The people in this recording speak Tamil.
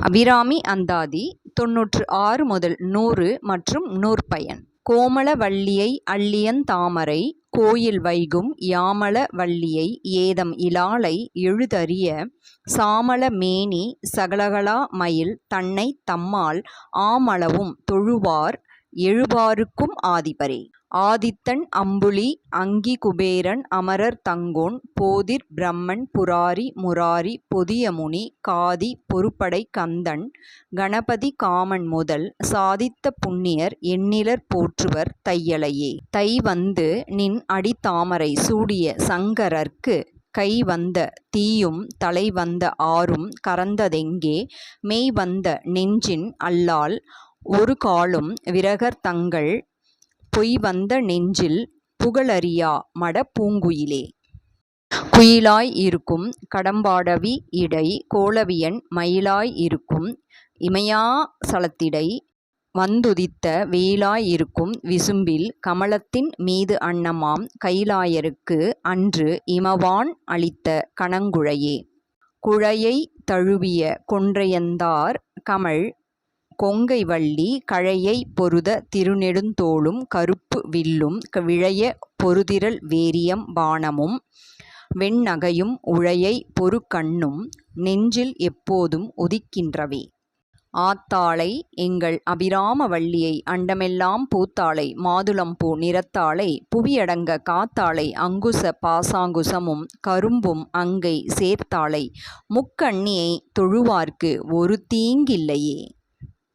அபிராமி அந்தாதி தொன்னூற்று ஆறு முதல் நூறு மற்றும் நூற்பயன். கோமள வள்ளியை அள்ளியன் தாமரை கோயில் வைகும் யாமள வள்ளியை ஏதம் இலாளை எழுதறிய சாமள மேனி சகலகலா மயில் தன்னைத் தம்மால் ஆமளவும் தொழுவார் எழுபாருக்கும் ஆதிபரே. ஆதித்தன் அம்புலி அங்கி குபேரன் அமரர் தங்கோன் போதிர் பிரமன் புராரி முராரி பொதியமுனி காதி பொறுப்படை கந்தன் கணபதி காமன் முதல் சாதித்த புண்ணியர் எண்ணிலர் போற்றுவர் தையலையே. தை வந்து நின் அடித்தாமரை சூடிய சங்கரர்க்கு கை வந்த தீயும் தலைவந்த கறந்ததெங்கே? மெய் மெய்வந்த நெஞ்சின் அல்லால் ஒரு காலும் விரகர் தங்கள் பொய்வந்த நெஞ்சில் புகழறியா மடப்பூங்குயிலே குயிலாய் இருக்கும் கடம்பாடவி இடை கோளவியன் மயிலாய் இருக்கும் இமையா சலத்திடை வந்துதித்த வெயிலாய் இருக்கும் விசும்பில் கமலத்தின் மீது அன்னமாம் கைலாயருக்கு அன்று இமவான் அளித்த கணங்குழையே. குழையை தழுவிய கொன்றையந்தார் கமழ் கொங்கை வள்ளி கழையை பொருத திருநெடுந்தோளும் கருப்பு வில்லும் விழைய பொருதிரல் வேரியம் பாணமும் வெண்ணகையும் உழையை பொறுக்கண்ணும் நெஞ்சில் எப்போதும் உதிக்கின்றவே. ஆத்தாளை எங்கள் அபிராம வள்ளியை அண்டமெல்லாம் பூத்தாளை மாதுளம்பூ நிறத்தாளை புவியடங்க காத்தாளை அங்குச பாசாங்குசமும் கரும்பும் அங்கை சேர்த்தாளை முக்கண்ணியைத் தொழுவார்க்கு ஒரு தீங்கில்லையே